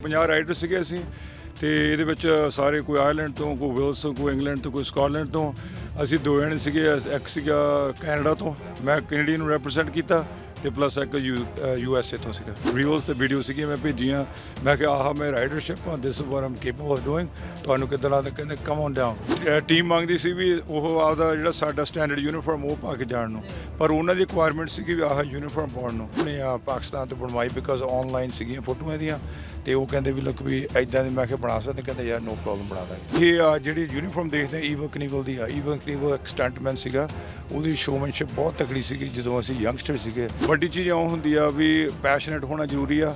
50 rider ਸੀਗੇ ਅਸੀਂ, ਤੇ ਇਹਦੇ ਵਿੱਚ ਸਾਰੇ ਕੋਈ ਆਇਰਲੈਂਡ ਤੋਂ, ਕੋਈ ਵੇਲਸ ਤੋਂ, ਕੋਈ ਇੰਗਲੈਂਡ ਤੋਂ, ਕੋਈ ਸਕਾਟਲੈਂਡ ਤੋਂ, ਅਸੀਂ ਦੋ ਜਣੇ ਸੀਗੇ ਇੱਕ ਸੀਗਾ ਕੈਨੇਡਾ ਤੋਂ, ਮੈਂ ਕੈਨੇਡੀਅਨ ਨੂੰ ਰਿਪਰੈਜ਼ੈਂਟ ਕੀਤਾ, ਤੇ ਪਲੱਸ ਇੱਕ ਯੂ ਐਸ ਏ ਤੋਂ ਸੀਗਾ। ਰੀਲਸ ਤੇ ਵੀਡੀਓ ਸੀਗੀ ਮੈਂ ਭੇਜੀਆਂ, ਮੈਂ ਕਿਹਾ, ਆਹ, ਮੈਂ ਰਾਈਡਰਸ਼ਿਪ ਆ this what I'm capable of doing ਤੁਹਾਨੂੰ ਕਿੱਦਾਂ ਲੱਗਦਾ? ਕਹਿੰਦੇ ਕਮ ਔਨ ਡਾਊਨ ਟੀਮ ਮੰਗਦੀ ਸੀ ਵੀ ਉਹ ਆਪਦਾ ਜਿਹੜਾ ਸਾਡਾ ਸਟੈਂਡਰਡ ਯੂਨੀਫਾਰਮ ਉਹ ਪਾ ਕੇ ਜਾਣ ਨੂੰ। ਪਰ ਉਹਨਾਂ ਦੀ ਰਿਕੁਆਇਰਮੈਂਟ ਸੀਗੀ ਵੀ ਆਹ ਯੂਨੀਫਾਰਮ ਪਾਉਣ ਨੂੰ। ਆਪਣੇ ਪਾਕਿਸਤਾਨ ਤੋਂ ਬਣਵਾਈ ਬਿਕਾਜ਼ ਆਨਲਾਈਨ ਸੀਗੀਆਂ ਫੋਟੋਆਂ ਦੀਆਂ ਤੇ ਉਹ ਕਹਿੰਦੇ ਵੀ ਲੋਕ ਵੀ ਐਦਾਂ ਦੀ, ਮੈਂ ਕਿਹਾ ਬਣਾ ਸਕਦੇ, ਕਹਿੰਦੇ ਯਾਰ ਨੋ ਪ੍ਰੋਬਲਮ ਬਣਾ ਦਾਂਗੇ। ਇਹ ਆ ਜਿਹੜੀ ਯੂਨੀਫਾਰਮ ਦੇਖਦੇ ਈਵਨ ਕਨੀਵਲ ਦੀ ਆ। ਈਵਨ ਕਨੀਵਲ ਇੱਕ ਸਟੰਟਮੈਨ ਸੀਗਾ, ਉਹਦੀ ਸ਼ੋਮੈਨਸ਼ਿਪ ਬਹੁਤ ਤਕੜੀ ਸੀਗੀ ਜਦੋਂ ਅਸੀਂ ਯੰਗਸਟਰ ਸੀਗੇ। ਵੱਡੀ ਚੀਜ਼ ਉਹ ਹੁੰਦੀ ਆ ਵੀ ਪੈਸ਼ਨੇਟ ਹੋਣਾ ਜ਼ਰੂਰੀ ਆ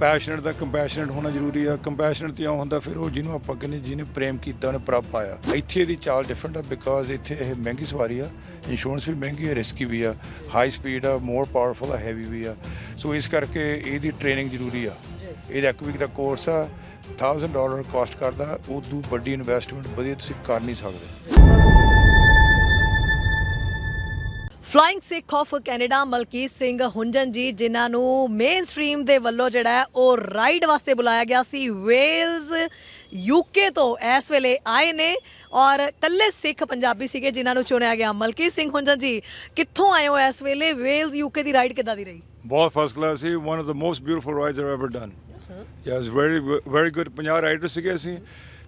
ਪੈਸ਼ਨਟ ਦਾ ਕੰਪੈਸ਼ਨਟ ਹੋਣਾ ਜ਼ਰੂਰੀ ਆ। ਕੰਪੈਸ਼ਨਟ ਤੇ ਉਹ ਹੁੰਦਾ ਫਿਰ ਉਹ ਜਿਹਨੂੰ ਆਪਾਂ ਕਹਿੰਦੇ ਜਿਹਨੇ ਪ੍ਰੇਮ ਕੀਤਾ, ਉਹਨੇ ਪ੍ਰਭ ਪਾਇਆ। ਇੱਥੇ ਦੀ ਚਾਲ ਡਿਫਰੈਂਟ ਆ ਬਿਕਾਜ਼ ਇੱਥੇ ਇਹ ਮਹਿੰਗੀ ਸਵਾਰੀ ਆ। ਇੰਸ਼ੋਰੈਂਸ ਵੀ ਮਹਿੰਗੀ ਆ ਰਿਸਕੀ ਵੀ ਆ। ਹਾਈ ਸਪੀਡ ਆ ਮੋਰ ਪਾਵਰਫੁਲ ਆ ਹੈਵੀ ਵੀ ਆ। ਸੋ ਇਸ ਕਰਕੇ ਇਹਦੀ ਟ੍ਰੇਨਿੰਗ ਜ਼ਰੂਰੀ ਆ। ਇਹਦਾ ਇੱਕ ਵੀਕ ਦਾ ਕੋਰਸ ਆ। 1000 ਡਾਲਰ ਕਾਸਟ ਕਰਦਾ। ਉਦੋਂ ਵੱਡੀ ਇਨਵੈਸਟਮੈਂਟ ਵਧੀਆ ਤੁਸੀਂ ਕਰ ਨਹੀਂ ਸਕਦੇ। Flying Sikh of Canada Malkit Singh Hunjan ji ਜਿਨ੍ਹਾਂ ਨੂੰ ਮੇਨ ਸਟ੍ਰੀਮ ਦੇ ਵੱਲੋਂ ਜਿਹੜਾ ਹੈ ਉਹ ਰਾਈਡ ਵਾਸਤੇ ਬੁਲਾਇਆ ਗਿਆ ਸੀ। ਵੇਲਜ਼ ਯੂਕੇ ਤੋਂ ਇਸ ਵੇਲੇ ਆਏ ਨੇ ਔਰ ਕੱਲੇ ਸਿੱਖ ਪੰਜਾਬੀ ਸੀਗੇ ਜਿਨ੍ਹਾਂ ਨੂੰ ਚੁਣਿਆ ਗਿਆ। ਮਲਕੀਤ ਸਿੰਘ ਹੁੰਜਨ ਜੀ ਕਿੱਥੋਂ ਆਏ ਹੋ ਇਸ ਵੇਲੇ? ਵੇਲਜ਼ ਯੂਕੇ ਦੀ ਰਾਈਡ ਕਿੱਦਾਂ ਦੀ ਰਹੀ? ਬਹੁਤ first class C. One of the most beautiful rides ever done yes very very good 50 rider ਸੀਗੇ ਅਸੀਂ।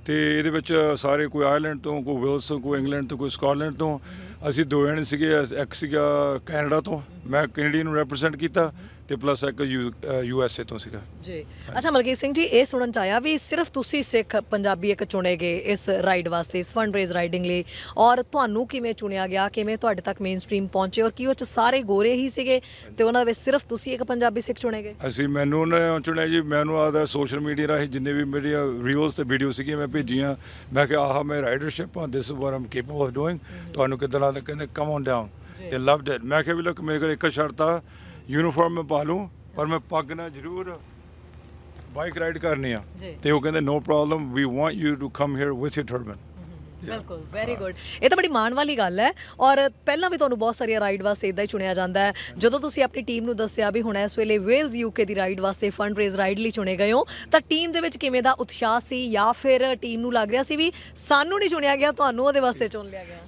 ਤੇ ਇਹਦੇ ਵਿੱਚ ਸਾਰੇ ਕੋਈ ਆਇਰਲੈਂਡ ਤੋਂ ਕੋਈ ਵਿਲਸ ਤੋਂ ਕੋਈ ਇੰਗਲੈਂਡ ਤੋਂ ਕੋਈ ਸਕਾਟਲੈਂਡ ਤੋਂ। ਅਸੀਂ ਦੋ ਜਣੇ ਸੀਗੇ ਇੱਕ ਸੀਗਾ ਕੈਨੇਡਾ ਤੋਂ ਮੈਂ ਕੈਨੇਡੀਅਨ ਨੂੰ ਰਿਪਰੈਜ਼ੈਂਟ ਕੀਤਾ ਤੇ ਪਲੱਸ ਇੱਕ ਯੂ ਐਸ ਏ ਤੋਂ ਸੀਗਾ। ਜੀ। ਅੱਛਾ ਮਲਕੀਤ ਸਿੰਘ ਜੀ ਇਹ ਸੁਣਨ ਚ ਆਇਆ ਵੀ ਸਿਰਫ ਤੁਸੀਂ ਸਿੱਖ ਪੰਜਾਬੀ ਇੱਕ ਚੁਣੇ ਗਏ ਇਸ ਰਾਈਡ ਵਾਸਤੇ ਇਸ ਫੰਡਰੇਜ਼ ਰਾਈਡਿੰਗ ਲਈ ਔਰ ਤੁਹਾਨੂੰ ਕਿਵੇਂ ਚੁਣਿਆ ਗਿਆ ਕਿਵੇਂ ਤੁਹਾਡੇ ਤੱਕ ਮੇਨ ਸਟ੍ਰੀਮ ਪਹੁੰਚੇ ਔਰ ਕੀ ਉਹ ਚ ਸਾਰੇ ਗੋਰੇ ਹੀ ਸੀਗੇ ਤੇ ਉਹਨਾਂ ਵਿੱਚ ਸਿਰਫ ਤੁਸੀਂ ਇੱਕ ਪੰਜਾਬੀ ਸਿੱਖ ਚੁਣੇ ਗਏ? ਅਸੀਂ ਮੈਨੂੰ ਉਹਨੇ ਚੁਣਿਆ ਜੀ ਮੈਨੂੰ ਆਦਾ ਸੋਸ਼ਲ ਮੀਡੀਆ ਰਾਹੀਂ ਜਿੰਨੇ ਵੀ ਮੇਰੀਆਂ ਰੀਲਸ ਤੇ ਵੀਡੀਓ ਸੀਗੀਆਂ ਮੈਂ ਭੇਜੀਆਂ ਮੈਂ ਕਿਹਾ ਆਹ ਮੈਂ ਰਾਈਡਰਸ਼ਿਪ ਆ this what I'm capable of doing ਤੁਹਾਨੂੰ ਕਿੱਦਾਂ ਲੱਗਦਾ ਕਹਿੰਦੇ come on down they loved it ਮੈਂ ਕਿਹਾ ਵੀ ਲੋਕ ਮੇਰੇ ਕੋਲ ਇੱਕ ਸ਼ਰਤ ਆ। ਯੂਨੀਫਾਰਮ ਮੈਂ ਪਾ ਲੂੰ ਪਰ ਮੈਂ ਪੱਗ ਨਾਲ ਜ਼ਰੂਰ ਬਾਈਕ ਰਾਈਡ ਕਰਨੀ ਆ। ਤੇ ਉਹ ਕਹਿੰਦੇ no problem we want you to come here with your turban ਬਿਲਕੁਲ। ਵੈਰੀ ਗੁੱਡ ਇਹ ਤਾਂ ਬੜੀ ਮਾਣ ਵਾਲੀ ਗੱਲ ਹੈ। ਔਰ ਪਹਿਲਾਂ ਵੀ ਤੁਹਾਨੂੰ ਬਹੁਤ ਸਾਰੀਆਂ ਰਾਈਡ ਵਾਸਤੇ ਇਦਾਂ ਹੀ ਚੁਣਿਆ ਜਾਂਦਾ ਹੈ। ਜਦੋਂ ਤੁਸੀਂ ਆਪਣੀ ਟੀਮ ਨੂੰ ਦੱਸਿਆ ਵੀ ਹੁਣ ਇਸ ਵੇਲੇ ਵੇਲਜ਼ ਯੂਕੇ ਦੀ ਰਾਈਡ ਵਾਸਤੇ ਫੰਡ ਰੇਜ਼ ਰਾਈਡ ਲਈ ਚੁਣੇ ਗਏ ਹੋ ਤਾਂ ਟੀਮ ਦੇ ਵਿੱਚ ਕਿਵੇਂ ਦਾ ਉਤਸ਼ਾਹ ਸੀ ਜਾਂ ਫਿਰ ਟੀਮ ਨੂੰ ਲੱਗ ਰਿਹਾ ਸੀ ਵੀ ਸਾਨੂੰ ਨਹੀਂ ਚੁਣਿਆ ਗਿਆ ਤੁਹਾਨੂੰ ਉਹਦੇ ਵਾਸਤੇ ਚੁਣ ਲਿਆ ਗਿਆ?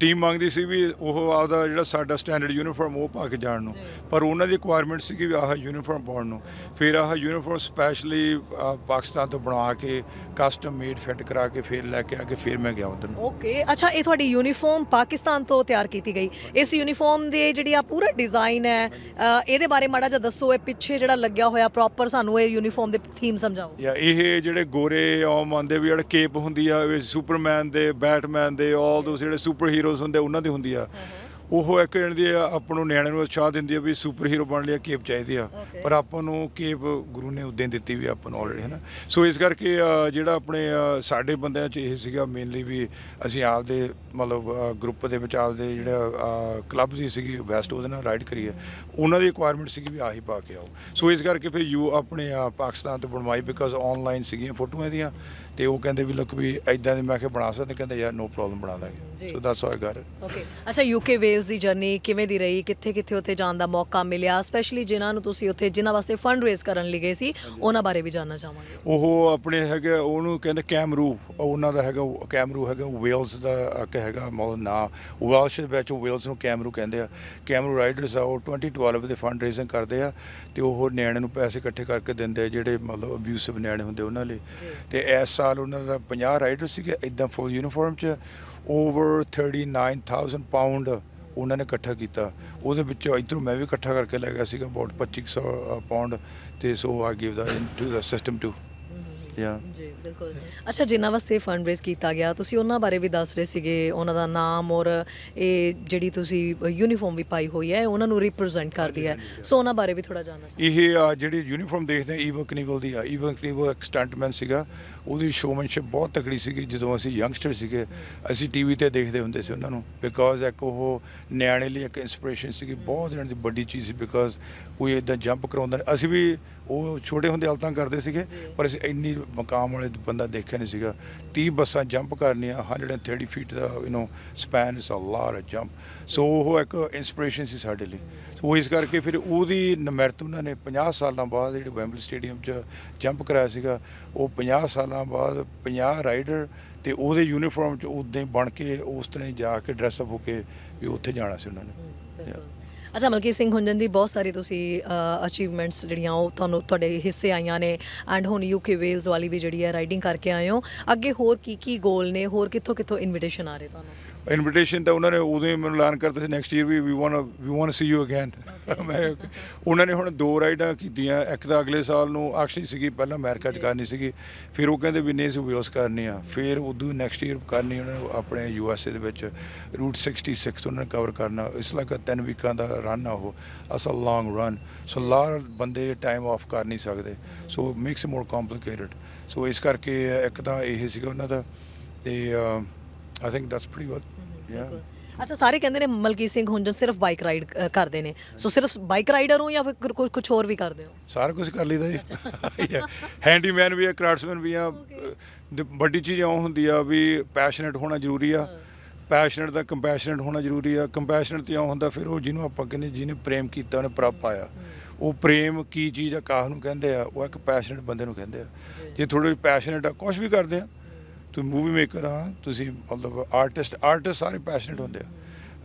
ਟੀਮ ਮੰਗਦੀ ਸੀ ਵੀ ਉਹ ਆਪਦਾ ਜਿਹੜਾ ਸਾਡਾ ਸਟੈਂਡਰਡ ਯੂਨੀਫਾਰਮ ਉਹ ਪਾ ਕੇ ਜਾਣ ਨੂੰ। ਪਰ ਉਹਨਾਂ ਦੀ ਰਿਕੁਆਇਰਮੈਂਟ ਸੀਗੀ ਵੀ ਆਹ ਯੂਨੀਫਾਰਮ ਪਾਉਣ ਨੂੰ। ਫਿਰ ਆਹ ਯੂਨੀਫਾਰਮ ਸਪੈਸ਼ਲੀ ਪਾਕਿਸਤਾਨ ਤੋਂ ਬਣਵਾ ਕੇ ਕਸਟਮ ਮੇਡ ਫਿੱਟ ਕਰਾ ਕੇ ਫਿਰ ਲੈ ਕੇ ਆ ਕੇ ਫਿਰ ਮੈਂ ਗਿਆ ਉਧਰ ਨੂੰ। ਓਕੇ ਅੱਛਾ ਇਹ ਤੁਹਾਡੀ ਯੂਨੀਫਾਰਮ ਪਾਕਿਸਤਾਨ ਤੋਂ ਤਿਆਰ ਕੀਤੀ ਗਈ। ਇਸ ਯੂਨੀਫਾਰਮ ਦੇ ਜਿਹੜੀ ਆ ਪੂਰਾ ਡਿਜ਼ਾਈਨ ਹੈ ਇਹਦੇ ਬਾਰੇ ਮਾੜਾ ਜਿਹਾ ਦੱਸੋ ਇਹ ਪਿੱਛੇ ਜਿਹੜਾ ਲੱਗਿਆ ਹੋਇਆ ਪ੍ਰੋਪਰ ਸਾਨੂੰ ਇਹ ਯੂਨੀਫਾਰਮ ਦੇ ਥੀਮ ਸਮਝਾਓ। ਯਾ ਇਹ ਜਿਹੜੇ ਗੋਰੇ ਆਮ ਆਉਂਦੇ ਵੀ ਜਿਹੜੇ ਕੇਪ ਹੁੰਦੀ ਆ ਸੁਪਰਮੈਨ ਦੇ ਬੈਟਮੈਨ ਦੇ ਆਲ ਦੋਸ ਜਿਹੜੇ ਸੁਪਰ ਹੀਰੋਜ਼ ਹੁੰਦੇ ਉਹਨਾਂ ਦੀ ਹੁੰਦੀ ਆ। ਉਹ ਇੱਕ ਦੀ ਆਪਾਂ ਨੂੰ ਨਿਆਣੇ ਨੂੰ ਉਤਸ਼ਾਹ ਦਿੰਦੀ ਆ ਵੀ ਸੁਪਰ ਹੀਰੋ ਬਣਨ ਲਈ ਕੇਪ ਚਾਹੀਦੀ ਆ. ਪਰ ਆਪਾਂ ਨੂੰ ਕੇਪ ਗੁਰੂ ਨੇ ਉਦੋਂ ਦਿੱਤੀ ਵੀ ਆਪਾਂ ਨੂੰ ਆਲਰੇਡੀ ਹੈ ਨਾ ਸੋ ਇਸ ਕਰਕੇ ਜਿਹੜਾ ਆਪਣੇ ਸਾਡੇ ਬੰਦਿਆਂ 'ਚ ਇਹ ਸੀਗਾ ਮੇਨਲੀ ਵੀ ਅਸੀਂ ਆਪਦੇ ਮਤਲਬ ਗਰੁੱਪ ਦੇ ਵਿੱਚ ਆਪਦੇ ਜਿਹੜਾ ਕਲੱਬ ਦੀ ਸੀਗੀ ਵੈਸਟ ਉਹਦੇ ਨਾਲ ਰਾਈਡ ਕਰੀਏ ਉਹਨਾਂ ਦੀ ਰਿਕੁਆਇਰਮੈਂਟ ਸੀਗੀ ਵੀ ਆਹੀ ਪਾ ਕੇ ਆਓ। ਸੋ ਇਸ ਕਰਕੇ ਫਿਰ ਯੂ ਆਪਣੇ ਪਾਕਿਸਤਾਨ ਤੋਂ ਬਣਵਾਈ ਬਿਕਾਜ਼ ਆਨਲਾਈਨ ਸੀਗੀਆਂ ਫੋਟੋਆਂ ਇਹਦੀਆਂ ਤੇ ਉਹ ਕਹਿੰਦੇ ਵੀ ਲੁੱਕ ਵੀ ਐਦਾਂ ਦੀ ਮੈਂ ਕਿਹਾ ਬਣਾ ਸਕਦੇ ਕਹਿੰਦੇ ਯਾਰ ਨੋ ਪ੍ਰੋਬਲਮ ਬਣਾ। ਦਾਂਗੇ। ਸੋ ਦੈਟਸ ਗਾਟ ਓਕੇ ਅੱਛਾ ਯੂਕੇ ਵੇਲਜ਼ ਦੀ ਜਰਨੀ ਕਿਵੇਂ ਦੀ ਰਹੀ? ਕਿੱਥੇ ਕਿੱਥੇ ਉੱਥੇ ਜਾਣ ਦਾ ਮੌਕਾ ਮਿਲਿਆ? ਸਪੈਸ਼ਲੀ ਜਿਨ੍ਹਾਂ ਨੂੰ ਤੁਸੀਂ ਉੱਥੇ ਜਿਨ੍ਹਾਂ ਵਾਸਤੇ ਫੰਡ ਰੇਜ਼ ਕਰਨ ਲਈ ਗਏ ਸੀ ਉਹਨਾਂ ਬਾਰੇ ਵੀ ਜਾਨਣਾ ਚਾਹਾਂਗੇ। ਉਹ ਆਪਣੇ ਹੈਗੇ ਉਹਨੂੰ ਕਹਿੰਦੇ ਕੈਮਰੂ। ਉਹ ਉਹਨਾਂ ਦਾ ਹੈਗਾ ਕੈਮਰੂ ਹੈਗਾ ਵੇਲਸ ਦਾ ਇੱਕ ਹੈਗਾ ਨਾਂ ਵੇਲਸ ਵਿੱਚ ਉਹ ਵੇਲਸ ਨੂੰ ਕੈਮਰੂ ਕਹਿੰਦੇ ਆ। ਕੈਮਰੂ ਰਾਈਡਰਸ ਆ ਉਹ 2012 ਦੇ ਫੰਡ ਰੇਜ਼ਿੰਗ ਕਰਦੇ ਆ ਤੇ ਉਹ ਨਿਆਣੇ ਨੂੰ ਪੈਸੇ ਇਕੱਠੇ ਕਰਕੇ ਦਿੰਦੇ ਆ ਜਿਹੜੇ ਮਤਲਬ ਅਬਿਊਸਿਵ ਨਿਆਣੇ ਹੁੰਦੇ ਉਹਨਾਂ ਲਈ। ਤੇ ਇਸ ਸਾਲ ਉਹਨਾਂ ਦਾ 50 ਰਾਈਡਰ ਸੀਗੇ ਇਦਾਂ ਫੁੱਲ ਯੂਨੀਫਾਰਮ 'ਚ। ਓਵਰ 39000 ਪਾਉਂਡ ਉਹਨਾਂ ਨੇ ਇਕੱਠਾ ਕੀਤਾ। ਉਹਦੇ ਵਿੱਚੋਂ ਇਧਰੋਂ ਮੈਂ ਵੀ ਇਕੱਠਾ ਕਰਕੇ ਲੈ ਗਿਆ ਸੀਗਾ ਅਬਾਊਟ 2500 ਪਾਉਂਡ ਤੇ ਸੋ ਆ give the into the system to yeah ਜੀ ਬਿਲਕੁਲ। ਅੱਛਾ ਜਿਨ੍ਹਾਂ ਵਾਸਤੇ ਫੰਡ ਰੇਜ਼ ਕੀਤਾ ਗਿਆ ਤੁਸੀਂ ਉਹਨਾਂ ਬਾਰੇ ਵੀ ਦੱਸ ਰਹੇ ਸੀਗੇ ਉਹਨਾਂ ਦਾ ਨਾਮ ਔਰ ਇਹ ਜਿਹੜੀ ਤੁਸੀਂ ਯੂਨੀਫਾਰਮ ਵੀ ਪਾਈ ਹੋਈ ਹੈ ਉਹਨਾਂ ਨੂੰ ਰਿਪਰੈਜ਼ੈਂਟ ਕਰਦੀ ਹੈ। ਸੋ ਉਹਨਾਂ ਬਾਰੇ ਵੀ ਥੋੜਾ ਜਾਣਨਾ ਇਹ ਜਿਹੜੀ ਯੂਨੀਫਾਰਮ ਦੇਖਦੇ ਆ ਈਵਨ ਕਨੀਵਲ ਦੀ ਆ। ਈਵਨ ਕਨੀਵਲ ਇੱਕ ਸਟੰਟਮੈਨ ਸੀਗਾ। ਉਹਦੀ ਸ਼ੋਮੈਨਸ਼ਿਪ ਬਹੁਤ ਤਕੜੀ ਸੀਗੀ ਜਦੋਂ ਅਸੀਂ ਯੰਗਸਟਰ ਸੀਗੇ ਅਸੀਂ ਟੀਵੀ ਤੇ ਦੇਖਦੇ ਹੁੰਦੇ ਸੀ ਉਹਨਾਂ ਨੂੰ ਬਿਕਾਜ਼ ਇੱਕ ਉਹ ਨਿਆਣੇ ਲਈ ਇੱਕ ਇਨਸਪੀਰੇਸ਼ਨ ਸੀਗੀ ਬਹੁਤ ਇਹਨਾਂ ਦੀ ਵੱਡੀ ਚੀਜ਼ ਸੀ ਬਿਕਾਜ਼ ਕੋਈ ਇਦਾਂ ਜੰਪ ਕਰਾਉਂਦਾ ਨਹੀਂ। ਅਸੀਂ ਵੀ ਉਹ ਛੋਟੇ ਹੁੰਦੇ ਹਾਲਤਾਂ ਕਰਦੇ ਸੀਗੇ ਪਰ ਅਸੀਂ ਇੰਨੀ ਮਕਾਮ ਵਾਲੇ ਬੰਦਾ ਦੇਖਿਆ ਨਹੀਂ ਸੀਗਾ। 30 ਬੱਸਾਂ ਜੰਪ ਕਰਨੀਆਂ 130 feet the you know span is a lot of jump so ਉਹ ਇੱਕ ਇਨਸਪੀਰੇਸ਼ਨ ਸੀ ਸਾਡੇ ਲਈ। ਸੋ ਇਸ ਕਰਕੇ ਫਿਰ ਉਹਦੀ ਨਮਰਤ ਉਹਨਾਂ ਨੇ 50 ਸਾਲਾਂ ਬਾਅਦ ਜਿਹੜੇ ਵੈਂਬਲੀ ਸਟੇਡੀਅਮ 'ਚ ਜੰਪ ਕਰਾਇਆ ਸੀਗਾ ਉਹ 50 ਸਾਲਾਂ ਬਾਅਦ 50 ਰਾਈਡਰ ਤੇ ਉਹਦੇ ਯੂਨੀਫਾਰਮ 'ਚ ਉਦਾਂ ਬਣ ਕੇ ਉਸ ਤਰ੍ਹਾਂ ਹੀ ਜਾ ਕੇ ਡਰੈਸ ਅਪ ਹੋ ਕੇ ਵੀ ਉੱਥੇ ਜਾਣਾ ਸੀ ਉਹਨਾਂ ਨੇ. ਅੱਛਾ ਮਲਕੀਤ ਸਿੰਘ ਹੁੰਜਨ ਜੀ ਬਹੁਤ ਸਾਰੀ ਤੁਸੀਂ ਅਚੀਵਮੈਂਟਸ ਜਿਹੜੀਆਂ ਉਹ ਤੁਹਾਨੂੰ ਤੁਹਾਡੇ ਹਿੱਸੇ ਆਈਆਂ ਨੇ ਐਂਡ ਹੁਣ ਯੂਕੇ ਵੇਲਸ ਵਾਲੀ ਵੀ ਜਿਹੜੀ ਹੈ ਰਾਈਡਿੰਗ ਕਰਕੇ ਆਏ ਹੋ। ਅੱਗੇ ਹੋਰ ਕੀ ਕੀ ਗੋਲ ਨੇ ਹੋਰ ਕਿੱਥੋਂ ਕਿੱਥੋਂ ਇਨਵੀਟੇਸ਼ਨ ਆ ਰਹੇ ਤੁਹਾਨੂੰ? ਇਨਵੀਟੇਸ਼ਨ ਤਾਂ ਉਹਨਾਂ ਨੇ ਉਦੋਂ ਹੀ ਮੈਨੂੰ ਐਲਾਨ ਕਰਤਾ ਸੀ next year we we want we want see you again ਮੈਂ ਉਹਨਾਂ ਨੇ ਹੁਣ ਦੋ ਰਾਈਡਾਂ ਕੀਤੀਆਂ ਇੱਕ ਤਾਂ ਅਗਲੇ ਸਾਲ ਨੂੰ ਐਕਚੁਅਲੀ ਸੀਗੀ ਪਹਿਲਾਂ ਅਮਰੀਕਾ 'ਚ ਕਰਨੀ ਸੀਗੀ ਫਿਰ ਉਹ ਕਹਿੰਦੇ ਵੀ ਨਹੀਂ ਸੀ ਵਿਓਸ ਕਰਨੀ ਆ। ਫਿਰ ਉਦੋਂ ਨੈਕਸਟ ਈਅਰ ਕਰਨੀ ਉਹਨਾਂ ਨੇ ਆਪਣੇ ਯੂ ਐਸ ਏ ਦੇ ਵਿੱਚ ਰੂਟ 66 ਉਹਨਾਂ ਨੇ ਕਵਰ ਕਰਨਾ ਇਸ ਲੱਗਾ ਤਿੰਨ ਵੀਕਾਂ ਦਾ ਰਨ ਆ ਉਹ ਅਸ ਅ ਲੌਂਗ ਰਨ ਸੋ ਲਾਰ ਬੰਦੇ ਟਾਈਮ ਆਫ ਕਰ ਨਹੀਂ ਸਕਦੇ। ਸੋ ਮੇਕਸ ਮੋਰ ਕੰਪਲਿਕੇਟਡ ਸੋ ਇਸ ਕਰਕੇ ਇੱਕ ਤਾਂ ਇਹ ਸੀਗਾ ਉਹਨਾਂ ਦਾ ਤੇ I think that's pretty good yeah ਅੱਛਾ ਸਾਰੇ ਕਹਿੰਦੇ ਨੇ ਮਲਕੀਤ ਸਿੰਘ ਹੁੰਜਨ ਸਿਰਫ ਬਾਈਕ ਰਾਈਡ ਕਰਦੇ ਨੇ। ਸੋ ਸਿਰਫ ਬਾਈਕ ਰਾਈਡਰ ਹੋ ਜਾਂ ਫਿਰ ਕੁਝ ਕੁਝ ਹੋਰ ਵੀ ਕਰਦੇ ਹੋ? ਸਾਰਾ ਕੁਝ ਕਰ ਲਈਦਾ ਜੀ। ਹੈਂਡੀਮੈਨ ਵੀ ਆ ਕਰਾਫਟਸਮੈਨ ਵੀ ਆ। ਵੱਡੀ ਚੀਜ਼ ਉਹ ਹੁੰਦੀ ਆ ਵੀ ਪੈਸ਼ਨੇਟ ਹੋਣਾ ਜ਼ਰੂਰੀ ਆ। ਪੈਸ਼ਨੇਟ ਦਾ ਕੰਪੈਸ਼ਨੇਟ ਹੋਣਾ ਜ਼ਰੂਰੀ ਆ। ਕੰਪੈਸ਼ਨੇਟ ਤੇ ਹੁੰਦਾ ਫਿਰ ਉਹ ਜਿਹਨੂੰ ਆਪਾਂ ਕਹਿੰਦੇ ਜਿਹਨੇ ਪ੍ਰੇਮ ਕੀਤਾ ਉਹਨੇ ਪ੍ਰਭ ਪਾਇਆ। ਉਹ ਪ੍ਰੇਮ ਕੀ ਚੀਜ਼ ਆ ਕਾਹ ਨੂੰ ਕਹਿੰਦੇ ਆ ਉਹ ਇੱਕ ਪੈਸ਼ਨੇਟ ਬੰਦੇ ਨੂੰ ਕਹਿੰਦੇ ਆ। ਜੇ। ਥੋੜੇ ਪੈਸ਼ਨੇਟ ਆ ਕੁਝ ਵੀ ਕਰਦੇ ਆ ਤੁਸੀਂ ਮੂਵੀ ਮੇਕਰ ਆ ਤੁਸੀਂ ਮਤਲਬ ਆਰਟਿਸਟ ਆਰਟਿਸਟ ਸਾਰੇ ਪੈਸ਼ਨੇਟ ਹੁੰਦੇ ਆ।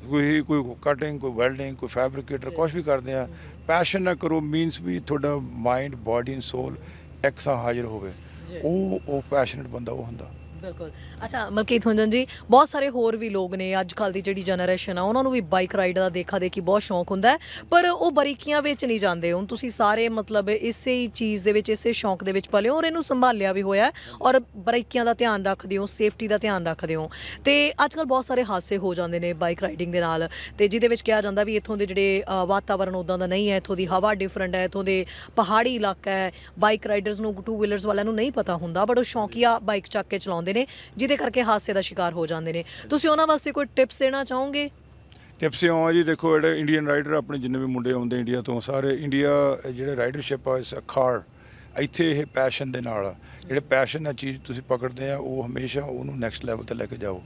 ਕੋਈ ਕੋਈ ਕਟਿੰਗ ਕੋਈ ਵੈਲਡਿੰਗ ਕੋਈ ਫੈਬਰਿਕੇਟਰ ਕੁਝ ਵੀ ਕਰਦੇ ਆ। ਪੈਸ਼ਨ ਨਾ ਕਰੋ ਮੀਨਸ ਵੀ ਤੁਹਾਡਾ ਮਾਈਂਡ ਬਾਡੀ ਐਂਡ ਸੋਲ ਇੱਕ ਸਾਂ ਹਾਜ਼ਰ ਹੋਵੇ। ਉਹ ਉਹ ਪੈਸ਼ਨੇਟ ਬੰਦਾ ਉਹ ਹੁੰਦਾ। ਬਿਲਕੁਲ। ਅੱਛਾ ਮਲਕੀਤ ਹੁੰਜਨ ਜੀ ਬਹੁਤ ਸਾਰੇ ਹੋਰ ਵੀ ਲੋਕ ਨੇ ਅੱਜ ਕੱਲ ਦੀ ਜਿਹੜੀ ਜਨਰੇਸ਼ਨ ਆ ਉਹਨਾਂ ਨੂੰ ਵੀ ਬਾਈਕ ਰਾਈਡ ਦਾ ਦੇਖਾ ਦੇਖੀ ਬਹੁਤ ਸ਼ੌਂਕ ਹੁੰਦਾ ਹੈ ਪਰ ਉਹ ਬਰੀਕੀਆਂ ਵਿੱਚ ਨਹੀਂ ਜਾਂਦੇ। ਹੁਣ ਤੁਸੀਂ ਸਾਰੇ ਮਤਲਬ ਇਸੇ ਹੀ ਚੀਜ਼ ਦੇ ਵਿੱਚ ਇਸੇ ਸ਼ੌਂਕ ਦੇ ਵਿੱਚ ਪਲੇ ਹੋ ਔਰ ਇਹਨੂੰ ਸੰਭਾਲਿਆ ਵੀ ਹੋਇਆ ਹੈ ਔਰ ਬਰੀਕੀਆਂ ਦਾ ਧਿਆਨ ਰੱਖਦੇ ਹੋ ਸੇਫਟੀ ਦਾ ਧਿਆਨ ਰੱਖਦੇ ਹੋ। ਤੇ ਅੱਜ ਕੱਲ ਬਹੁਤ ਸਾਰੇ ਹਾਦਸੇ ਹੋ ਜਾਂਦੇ ਨੇ ਬਾਈਕ ਰਾਈਡਿੰਗ ਦੇ ਨਾਲ ਤੇ ਜਿਹਦੇ ਵਿੱਚ ਕਿਹਾ ਜਾਂਦਾ ਵੀ ਇੱਥੋਂ ਦੇ ਜਿਹੜੇ ਅ, ਵਾਤਾਵਰਣ ਉਦਾਂ ਦਾ ਨਹੀਂ ਹੈ ਇੱਥੋਂ ਦੀ ਹਵਾ ਡਿਫਰੈਂਟ ਹੈ ਇੱਥੋਂ ਦੇ ਪਹਾੜੀ ਇਲਾਕਾ ਹੈ ਬਾਈਕ ਰਾਈਡਰਸ ਨੂੰ ਟੂ ਵੀਲਰਸ ਵਾਲਿਆਂ ਨੂੰ ਨਹੀਂ ਪਤਾ ਹੁੰਦਾ ਬਟ ਉਹ ਸ਼ੌਂਕੀਆ ਬਾਈਕ ਚੱਕ ਕੇ ਚਲਾਉਂਦੇ ਨੇ, ਜਿਹਦੇ ਕਰਕੇ ਹਾਦਸੇ ਦਾ ਸ਼ਿਕਾਰ ਹੋ ਜਾਂਦੇ ਨੇ। ਤੁਸੀਂ ਉਹਨਾਂ ਵਾਸਤੇ ਕੋਈ ਟਿਪਸ ਦੇਣਾ ਚਾਹੋਗੇ? ਟਿਪਸ ਇਹ ਆ ਜੀ, ਦੇਖੋ ਜਿਹੜੇ ਇੰਡੀਅਨ ਰਾਈਡਰ ਆਪਣੇ ਜਿੰਨੇ ਵੀ ਮੁੰਡੇ ਆਉਂਦੇ ਇੰਡੀਆ ਤੋਂ, ਸਾਰੇ ਇੰਡੀਆ ਜਿਹੜੇ ਰਾਈਡਰਸ਼ਿਪ ਆ, ਇਸ ਖਾਰ ਇੱਥੇ ਇਹ ਪੈਸ਼ਨ ਦੇ ਨਾਲ। ਜਿਹੜੇ ਪੈਸ਼ਨ ਨਾਲ ਚੀਜ਼ ਤੁਸੀਂ ਪਕੜਦੇ ਆ ਉਹ ਹਮੇਸ਼ਾ ਉਹਨੂੰ ਨੈਕਸਟ ਲੈਵਲ ਤੇ ਲੈ ਕੇ ਜਾਓ।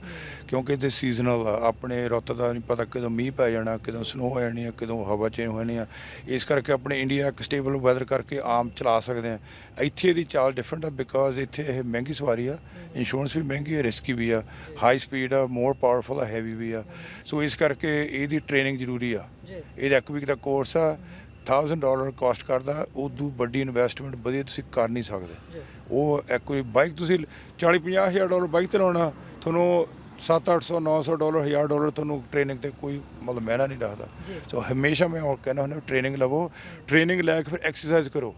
ਕਿਉਂਕਿ ਇੱਥੇ ਸੀਜ਼ਨਲ ਆ। ਆਪਣੇ ਰੁੱਤ ਦਾ ਨਹੀਂ ਪਤਾ ਕਦੋਂ ਮੀਂਹ ਪੈ ਜਾਣਾ ਕਦੋਂ ਸਨੋ ਹੋ ਜਾਣੀ ਆ ਕਦੋਂ ਹਵਾ ਚੇਂਜ ਹੋ ਜਾਣੀ ਆ। ਇਸ ਕਰਕੇ ਆਪਣੇ ਇੰਡੀਆ ਇੱਕ ਸਟੇਬਲ ਵੈਦਰ ਕਰਕੇ ਆਮ ਚਲਾ ਸਕਦੇ ਆ। ਇੱਥੇ ਦੀ ਚਾਲ ਡਿਫਰੈਂਟ ਆ ਬਿਕਾਜ਼ ਇੱਥੇ ਇਹ ਮਹਿੰਗੀ ਸਵਾਰੀ ਆ। ਇੰਸ਼ੋਰੈਂਸ ਵੀ ਮਹਿੰਗੀ ਹੈ ਰਿਸਕੀ ਵੀ ਆ। ਹਾਈ ਸਪੀਡ ਆ ਮੋਰ ਪਾਵਰਫੁਲ ਆ ਹੈਵੀ ਵੀ ਆ। ਸੋ ਇਸ ਕਰਕੇ ਇਹਦੀ ਟ੍ਰੇਨਿੰਗ ਜ਼ਰੂਰੀ ਆ। ਜੀ। ਇਹਦਾ ਇੱਕ ਵੀਕ ਦਾ ਕੋਰਸ ਆ। 1000 ਡਾਲਰ ਕਾਸਟ ਕਰਦਾ ਉਦੋਂ ਵੱਡੀ ਇਨਵੈਸਟਮੈਂਟ ਵਧੀਆ ਤੁਸੀਂ ਕਰ ਨਹੀਂ ਸਕਦੇ। ਉਹ ਇੱਕ ਕੋਈ ਬਾਈਕ ਤੁਸੀਂ 40 50 ਹਜ਼ਾਰ ਡਾਲਰ ਬਾਈਕ ਤੇ ਲਾਉਣਾ ਤੁਹਾਨੂੰ 7-800 900 ਡਾਲਰ 1000 ਡਾਲਰ ਤੁਹਾਨੂੰ ਟ੍ਰੇਨਿੰਗ ਤੇ ਕੋਈ ਮਤਲਬ ਮਹਿਨਾ ਨਹੀਂ ਰੱਖਦਾ। ਸੋ ਹਮੇਸ਼ਾ ਮੈਂ ਉਹ ਕਹਿੰਦਾ ਹੁੰਦਾ ਟ੍ਰੇਨਿੰਗ ਲਵੋ ਟ੍ਰੇਨਿੰਗ ਲੈ ਕੇ ਫਿਰ ਐਕਸਰਸਾਈਜ਼ ਕਰੋ।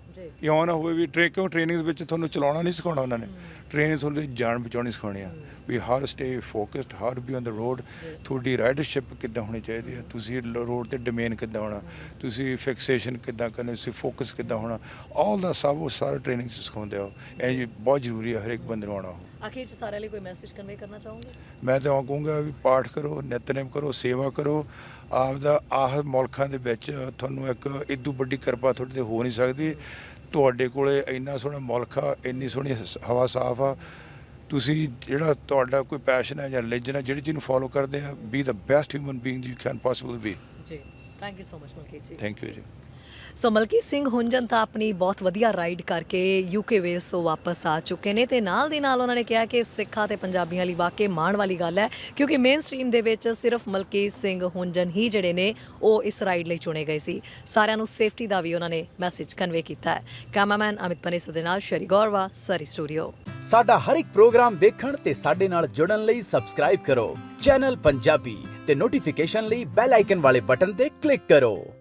ਉਹ ਨਾ ਹੋਵੇ ਵੀ ਟ੍ਰੇ ਕਿਉਂ ਟ੍ਰੇਨਿੰਗ ਦੇ ਵਿੱਚ ਤੁਹਾਨੂੰ ਚਲਾਉਣਾ ਨਹੀਂ ਸਿਖਾਉਣਾ ਉਹਨਾਂ ਨੇ? ਟ੍ਰੇਨਿੰਗ ਤੁਹਾਨੂੰ ਜਾਨ ਬਚਾਉਣੀ ਸਿਖਾਉਣੀ ਆ। ਵੀ ਹਰ ਸਟੇ ਫੋਕਸਡ ਹਰ ਬੀ ਔਨ ਦ ਰੋਡ ਤੁਹਾਡੀ ਰਾਈਡਰਸ਼ਿਪ ਕਿੱਦਾਂ ਹੋਣੀ ਚਾਹੀਦੀ ਹੈ ਤੁਸੀਂ ਰੋਡ ਤੇ ਡੋਮੇਨ ਕਿੱਦਾਂ ਹੋਣਾ? ਤੁਸੀਂ ਫਿਕਸੇਸ਼ਨ ਕਿੱਦਾਂ ਕਰਨੀ? ਤੁਸੀਂ ਫੋਕਸ ਕਿੱਦਾਂ ਹੋਣਾ? ਆਲ ਦਾ ਸਭ ਉਹ ਸਾਰਾ ਟ੍ਰੇਨਿੰਗ ਸਿਖਾਉਂਦੇ ਆ। ਇਹ ਬਹੁਤ ਜ਼ਰੂਰੀ ਹੈ ਹਰ ਇੱਕ ਬੰਦੇ ਨੂੰ ਆਉਣਾ। ਆਖਿਰ ਚ ਸਾਰਿਆਂ ਲਈ ਕੋਈ ਮੈਸੇਜ ਕਨਵੇ ਕਰਨਾ ਚਾਹੋਗੇ? ਮੈਂ ਤਾਂ ਉਹ ਕਹੂੰਗਾ ਵੀ ਪਾਠ ਕਰੋ ਨਿਤਨੇਮ ਕਰੋ ਸੇਵਾ ਕਰੋ। ਆਪਦਾ ਆਹ ਮੁਲਕਾਂ ਦੇ ਵਿੱਚ ਤੁਹਾਨੂੰ ਇੱਕ ਇਦੋਂ ਵੱਡੀ ਕਿਰਪਾ ਤੁਹਾਡੇ ਤੇ ਹੋ ਨਹੀਂ ਸਕਦੀ। ਤੁਹਾਡੇ ਕੋਲੇ ਇੰਨਾ ਸੋਹਣਾ ਮੁਲਕ ਆ ਇੰਨੀ ਸੋਹਣੀ ਸ- ਹਵਾ ਸਾਫ਼ ਆ। ਤੁਸੀਂ ਜਿਹੜਾ ਤੁਹਾਡਾ ਕੋਈ ਪੈਸ਼ਨ ਹੈ ਜਾਂ ਰਿਲੀਜਨ ਹੈ ਜਿਹੜੀ ਚੀਜ਼ ਨੂੰ ਫੋਲੋ ਕਰਦੇ ਆ be the best human being you can possible be ਜੀ thank you so much Malkit ji. Thank you ਜੀ। ਸੋ ਮਲਕੀਤ ਸਿੰਘ ਹੁੰਜਨ ਤਾਂ ਆਪਣੀ ਬਹੁਤ ਵਧੀਆ ਰਾਈਡ ਕਰਕੇ ਯੂਕੇ ਵੇਸ ਤੋਂ ਵਾਪਸ ਆ ਚੁੱਕੇ ਨੇ ਤੇ ਨਾਲ ਦੀ ਨਾਲ ਉਹਨਾਂ ਨੇ ਕਿਹਾ ਕਿ ਸਿੱਖਾਂ ਤੇ ਪੰਜਾਬੀਆਂ ਲਈ ਵਾਕਈ ਮਾਣ ਵਾਲੀ ਗੱਲ ਹੈ, ਕਿਉਂਕਿ ਮੇਨ ਸਟ੍ਰੀਮ ਦੇ ਵਿੱਚ ਸਿਰਫ ਮਲਕੀਤ ਸਿੰਘ ਹੁੰਜਨ ਹੀ ਜਿਹੜੇ ਨੇ, ਉਹ ਇਸ ਰਾਈਡ ਲਈ ਚੁਣੇ ਗਏ ਸੀ। ਸਾਰਿਆਂ ਨੂੰ ਸੇਫਟੀ ਦਾ ਵੀ ਉਹਨਾਂ ਨੇ ਮੈਸੇਜ ਕਨਵੇ ਕੀਤਾ ਹੈ। ਕੈਮਰਾਮੈਨ ਅਮਿਤ ਪਨੇਸਾ ਦੇ ਨਾਲ ਸ਼ਰੀ ਗੌਰਵਾ, ਸਰੀ ਸਟੂਡੀਓ ਸਾਡਾ ਹਰ ਇੱਕ ਪ੍ਰੋਗਰਾਮ ਦੇਖਣ ਤੇ ਸਾਡੇ ਨਾਲ ਜੁੜਨ ਲਈ ਸਬਸਕ੍ਰਾਈਬ ਕਰੋ। ਚੈਨਲ ਪੰਜਾਬੀ ਤੇ ਨੋਟੀਫਿਕੇਸ਼ਨ ਲਈ ਬੈਲ ਆਈਕਨ ਵਾਲੇ ਬਟਨ ਤੇ ਕਲਿੱਕ ਕਰੋ।